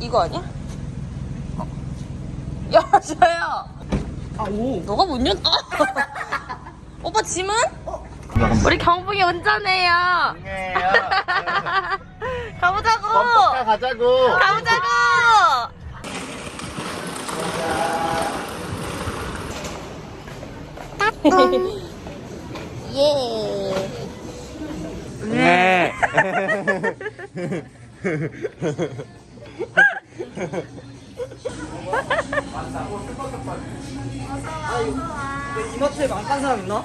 이거 아니야? 어. 여보세요. 아, 오. 너가 못 연? 아. 오빠 짐은? 우리 경북이 운전해요. 가보자고. 가자고. 가보자고. 예. 네. 이마트에 망간 사람 있나?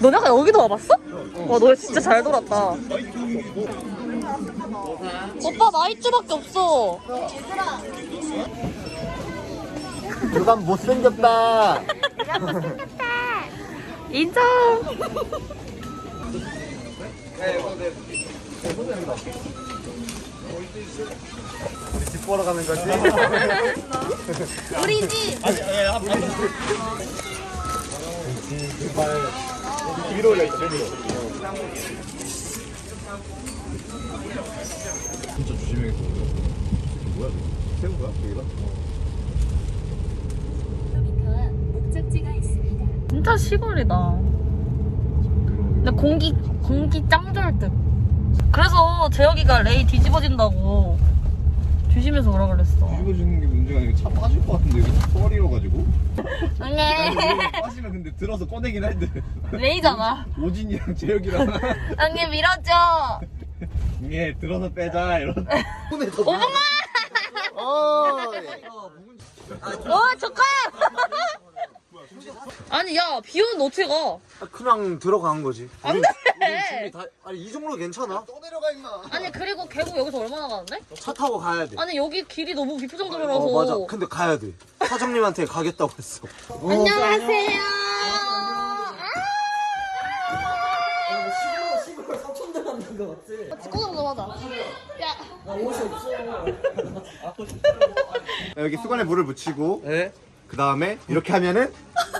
너네 아까 여기도 와봤어? 와, 너 진짜 잘 돌았다. 오빠 나이츠밖에 없어. 누가 못생겼다. 인정. 우리 집 보러 가는 거지? 우리 집. 위로 올려 있어, 위로. 진짜 조심해야겠어. 뭐야? 새우 거야? 여기가? 목적지가 있습니다. 진짜 시골이다. 근데 공기 공기 짱 좋을 듯. 그래서 재혁이가 레이 뒤집어진다고 조심해서 오라 그랬어. 뒤집어지는 게 문제가 아니고 차 빠질 것 같은데 여기 뻘이어가지고 응애 빠지면 근데 들어서 꺼내긴 할 듯. 레이잖아. 오진이랑 재혁이랑 응애 밀어줘. 이게 들어서 빼자 이런. 오봉아. 어. 와 축하. 아니 야 비오는데 어떻게 가? 아, 그냥 들어간 거지. 안 돼. 준비 다, 아니 이 정도 괜찮아? 또 내려가 임마. 아니 그리고 계곡 여기서 얼마나 가는데? 차 타고 가야 돼. 아니 여기 길이 너무 비프정거려서. 어 맞아. 근데 가야 돼. 사장님한테 가겠다고 했어. 안녕하세요. 시골 삼촌들 만난 거 같지? 직구경 좀 하자. 야. 여기 수건에 물을 묻히고 네. 그 다음에 이렇게 하면은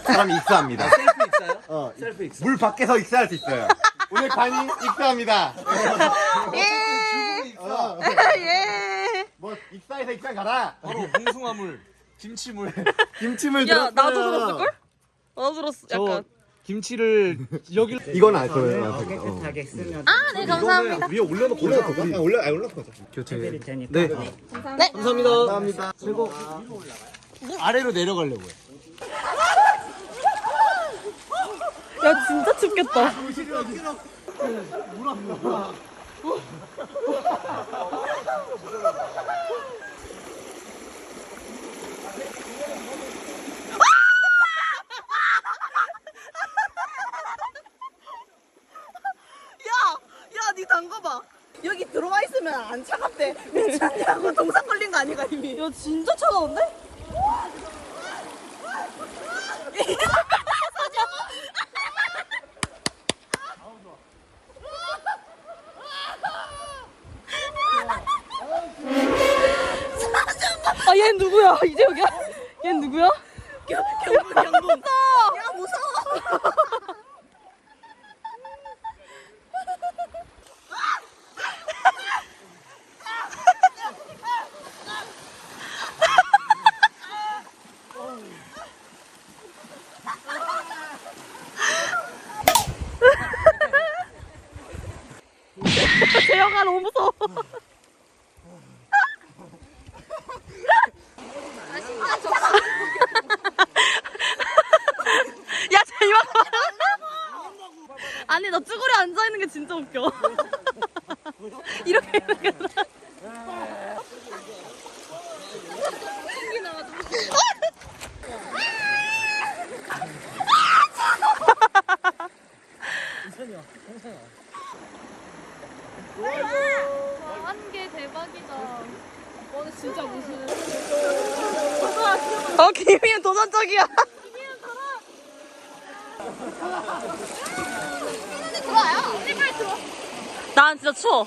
사람이 익사합니다. 셀프 있어요? 어, 셀프 익사. 물 밖에서 익사할 수 있어요. 오늘 간이 익사합니다. 예. 어, 예. 뭐 익사해서 익사 가라. 바로 봉숭아물, 김치물. 김치물 야 들었어요. 나도 들었을걸? 나도 들었어. 약간. 김치를 여기 이건 알 거예요. 깨끗하게 쓰면 아 네 감사합니다. 위에 올려놓고 올려놓고 그냥 올려, 아 올려놓고 가자. 교체. 네. 네. 감사합니다. 감사합니다. 그리고 아래로 내려가려고요. 야 진짜 춥겠다. 야, 야, 니 담가봐. 여기 들어와 있으면 안 차갑대. 괜찮냐고 동상 걸린 거 아니가 이미. 야 진짜 차가운데? 아, 얘 누구야? 이제 여기야? 얘 누구야? 경분, 경분. 야, 무서워. 재영아 너무 무서워. 야, 재영. 아니, 너 쭈그려 앉아있는 게 진짜 웃겨. 이렇게, 이렇게. 한개 대박이다. 와, 진짜 무슨. 어, 김희은 도전적이야. 난 진짜 추워.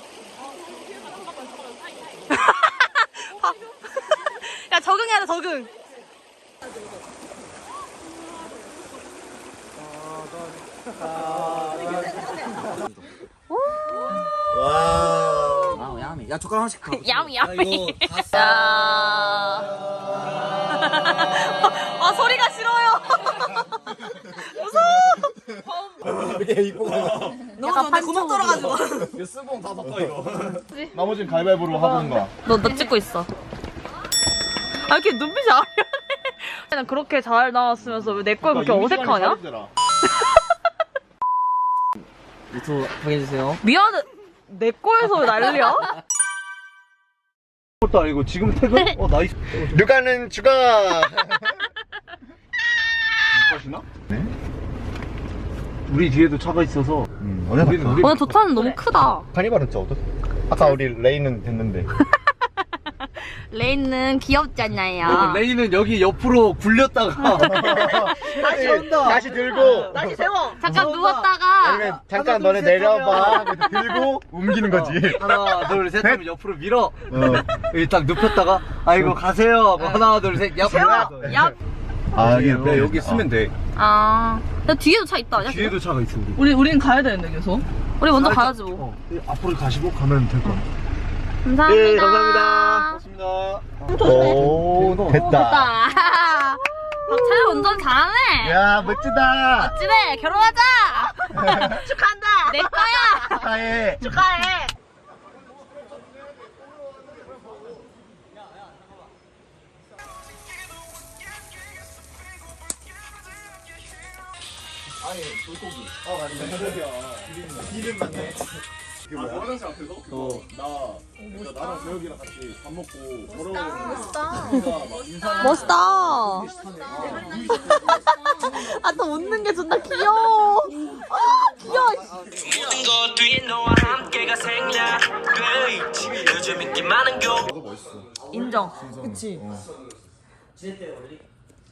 야, 적응해야 돼, 적응. 와. 아, 야미. 야, 야 젓가락 하나씩 가. 야미 야미. 다 야. 아 소리가 싫어요. 너무 좋은데 구멍 뚫어가지고. 이거 쓰봉 다 섞어 이거. 나머지는 가위바위보로 하던가. 너, 너 찍고 있어. 아, 이렇게 눈빛이 아련해. 난 그렇게 잘 나왔으면서 왜 내 걸 그렇게 어색하냐? 유튜브 확인해주세요. 미안해. 내 거에서 왜 난리야? 것도 아니고 지금 퇴근? 어 나이스. 누가는 죽어. 가시나? 네. 우리 뒤에도 차가 있어서. 음, 어디 우리는 우리 오늘 도타는 너무 크다. 카니발은 진짜 어떠? 아까 우리 레이는 됐는데. 레인은 귀엽잖아요. 레이는 여기 옆으로 굴렸다가 다시 온다. 다시 들고. 다시 세워. 잠깐 누웠다가 아니면 잠깐 너네 내려봐. 그래서 들고 옮기는 거지. 하나 둘셋 하면 옆으로 밀어. 여기 딱 눕혔다가 아이고 가세요. 하고 하나 둘셋 야. 세워. 야. 아 이게 야, 여기 쓰면 돼. 아. 야, 뒤에도 차 있다. 야, 뒤에도 차가 있어 우리. 우리 우린 가야 되는데 계속. 우리 먼저 가야지 뭐. 어, 앞으로 가시고 가면 될 거야. 감사합니다. 예, 감사합니다. 오 됐다. 됐다. 박차야 운전 잘하네. 야 멋지다. 멋지네. 결혼하자. 축하한다. 내 거야. 축하해. 축하해. 나랑 재혁이랑 같이 밥 먹고 멋있다. 아, 또 웃는 게 존나 귀여워. 아, 귀여워. 모든 것 뒤에 너와 함께가 생략돼. 있지 요즘 인기 많은 곡 인정.